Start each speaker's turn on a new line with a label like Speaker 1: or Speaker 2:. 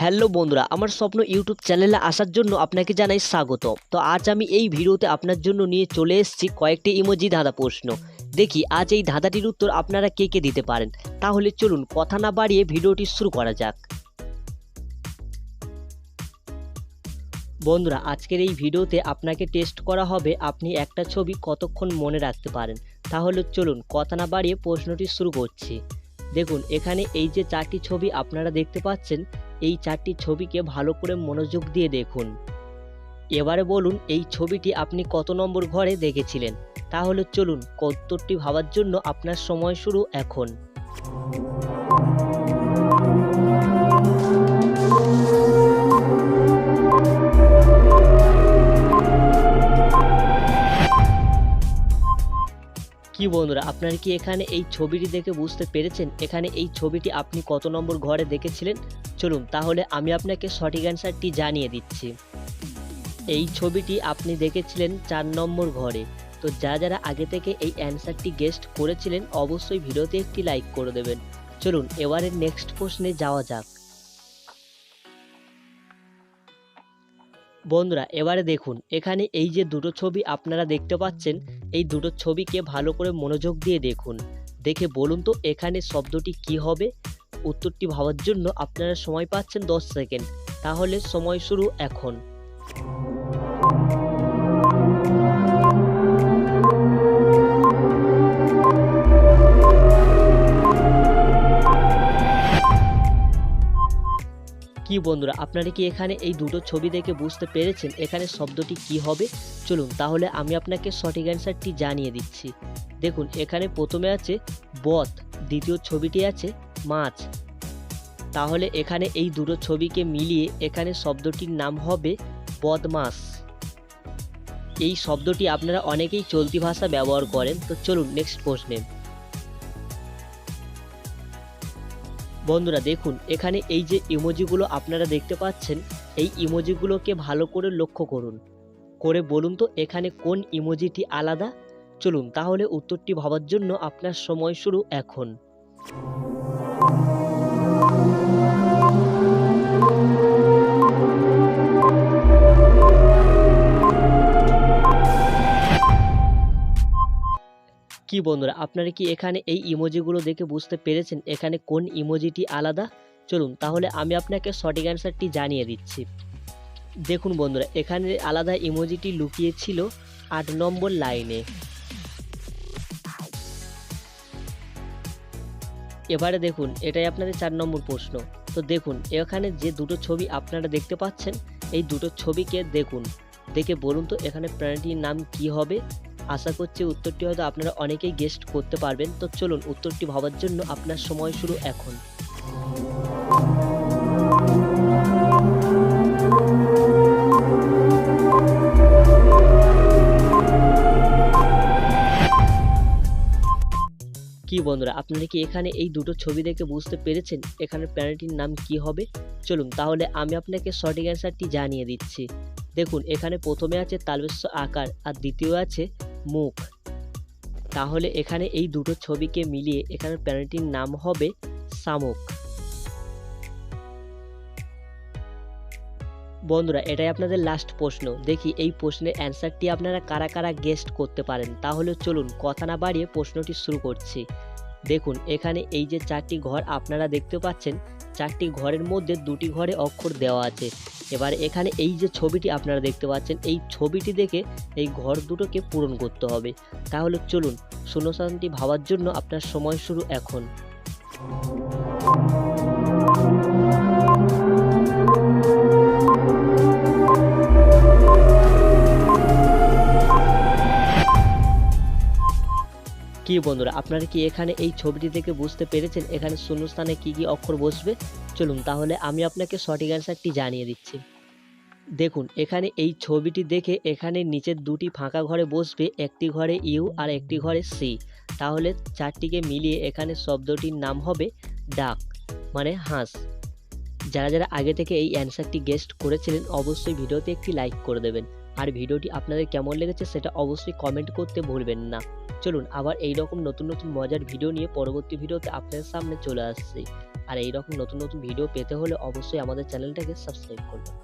Speaker 1: Hello বন্ধুরা, আমার স্বপ্ন ইউটিউব চ্যানেলে আসার জন্য আপনাকে জানাই স্বাগত। তো আজ আমি এই ভিডিওতে আপনার জন্য নিয়ে চলে এসেছি কয়েকটি ইমোজি ধাঁধা প্রশ্ন। দেখি, আজ এই ধাঁধাটির উত্তর আপনারা কে কে দিতে পারেন? তাহলে চলুন কথা না বাড়িয়ে ভিডিওটি শুরু করা যাক। বন্ধুরা, আজকের এই ভিডিওতে আপনাকে টেস্ট করা হবে আপনি একটা ছবি কতক্ষণ মনে রাখতে পারেন। তাহলে চলুন কথা না বাড়িয়ে প্রশ্নটি শুরু করছি। দেখুন, এখানে এই যে চারটি ছবি আপনারা দেখতে পাচ্ছেন এই চারটি ছবিকে ভালো করে মনোযোগ দিয়ে দেখুন। এবারে বলুন, এই ছবিটি আপনি কত নম্বর ঘরে দেখেছিলেন? তাহলে চলুন কত্তরটি ভাবার জন্য আপনার সময় শুরু এখন। কি বন্ধুরা, আপনারা কি এখানে এই ছবিটি দেখে বুঝতে পেরেছেন? এখানে এই ছবিটি আপনি কত নম্বর ঘরে দেখেছিলেন? চলুন, তাহলে আমি আপনাকে সঠিক অ্যান্সারটি জানিয়ে দিচ্ছি। এই ছবিটি আপনি দেখেছিলেন চার নম্বর ঘরে। তো যারা যারা আগে থেকে এই অ্যান্সারটি গেস্ট করেছিলেন, অবশ্যই ভিডিওতে একটি লাইক করে দেবেন। চলুন এবারে নেক্সট প্রশ্নে যাওয়া যাক। বন্ধুরা, এবারে দেখুন, এখানে এই যে দুটো ছবি আপনারা দেখতে পাচ্ছেন, এই দুটো ছবিকে ভালো করে মনোযোগ দিয়ে দেখুন। দেখে বলুন তো, এখানে শব্দটি কি হবে? উত্তরটি ভাবার জন্য আপনারা সময় পাচ্ছেন দশ সেকেন্ড। তাহলে সময় শুরু এখন। কি বন্ধুরা, আপনারা কি এখানে এই দুটো ছবি দেখে বুঝতে পেরেছেন এখানে শব্দটি কি হবে? চলুন তাহলে আমি আপনাকে সঠিক অ্যান্সারটি জানিয়ে দিচ্ছি। দেখুন, এখানে প্রথমে আছে বত দ্বিতীয় ছবিটি আছে মাছ। তাহলে এখানে এই দুটো ছবিকে মিলিয়ে এখানে শব্দটির নাম হবে বদমাস। এই শব্দটি আপনারা অনেকেই চলতি ভাষা ব্যবহার করেন। তো চলুন নেক্সট প্রশ্নে। বন্ধুরা দেখুন, এখানে এই যে ইমোজিগুলো আপনারা দেখতে পাচ্ছেন, এই ইমোজিগুলোকে ভালো করে লক্ষ্য করুন। করে বলুন তো, এখানে কোন ইমোজিটি আলাদা? চলুন, তাহলে উত্তরটি ভাবার জন্য আপনার সময় শুরু এখন। বন্ধুরা, আপনারা কি এখানে এই ইমোজিগুলো দেখে বুঝতে পেরেছেন এখানে কোন ইমোজিটি আলাদা? চলুন, তাহলে আমি আপনাকে সঠিক অ্যান্সারটি জানিয়ে দিচ্ছি। দেখুন বন্ধুরা, এখানে আলাদা ইমোজিটি লুকিয়ে ছিল আট নম্বর লাইনে এবারে দেখুন, এটাই আপনাদের চার নম্বর প্রশ্ন। তো দেখুন, এখানে যে দুটো ছবি আপনারা দেখতে পাচ্ছেন, এই দুটো ছবিকে দেখুন। দেখে বলুন তো, এখানে প্রাণীটির নাম কি হবে? আশা করছি উত্তরটি হয়তো আপনারা অনেকেই গেস্ট করতে পারবেন। তো চলুন উত্তরটি ভাবার জন্য আপনার সময় শুরু এখন। কি বন্ধুরা, আপনারা কি এখানে এই দুটো ছবি দেখে বুঝতে পেরেছেন এখানে প্রাণীটির নাম কি হবে? চলুন তাহলে আমি আপনাকে সঠিক অ্যান্সারটি জানিয়ে দিচ্ছি। দেখুন, এখানে প্রথমে আছে তালবেশ্য আকার আর দ্বিতীয় আছে মুখ। তাহলে এখানে এই দুটো ছবিকে মিলিয়ে এখানে প্রাণীটির নাম হবে শামুক। বন্ধুরা, এটাই আপনাদের লাস্ট প্রশ্ন। দেখি এই প্রশ্নের অ্যান্সারটি আপনারা কারা কারা গেস্ট করতে পারেন। তাহলে চলুন কথা না বাড়িয়ে প্রশ্নটি শুরু করছি। দেখুন, এখানে এই যে চারটি ঘর আপনারা দেখতে পাচ্ছেন চারটি ঘরের মধ্যে দুটি ঘরে অক্ষর দেওয়া আছে। এবার এখানে এই যে ছবিটি আপনারা দেখতে পাচ্ছেন, এই ছবিটি দেখে এই ঘর দুটোকে পূরণ করতে হবে। তাহলে চলুন শূন্যস্থানটি ভাবার জন্য আপনার সময় শুরু এখন। কি বন্ধুরা, আপনারা কি এখানে এই ছবিটি থেকে বুঝতে পেরেছেন এখানে শূন্যস্থানে কি কি অক্ষর বসবে? চলুন তাহলে আমি আপনাকে সঠিক অ্যান্সারটি জানিয়ে দিচ্ছি। দেখুন, এখানে এই ছবিটি দেখে এখানে নিচের দুটি ফাঁকা ঘরে বসবে, একটি ঘরে ইউ আর একটি ঘরে সি। তাহলে চারটিকে মিলিয়ে এখানে শব্দটির নাম হবে ডাক মানে হাঁস। যারা যারা আগে থেকে এই অ্যান্সারটি গেস্ট করেছিলেন, অবশ্যই ভিডিওতে একটি লাইক করে দেবেন। আর ভিডিওটি আপনাদের কেমন লেগেছে সেটা অবশ্যই কমেন্ট করতে ভুলবেন না। চলুন, আবার এই রকম নতুন নতুন মজার ভিডিও নিয়ে পরবর্তী ভিডিওতে আপনাদের সামনে চলে আসছি। আর এইরকম নতুন নতুন ভিডিও পেতে হলে অবশ্যই আমাদের চ্যানেলটাকে সাবস্ক্রাইব করবেন।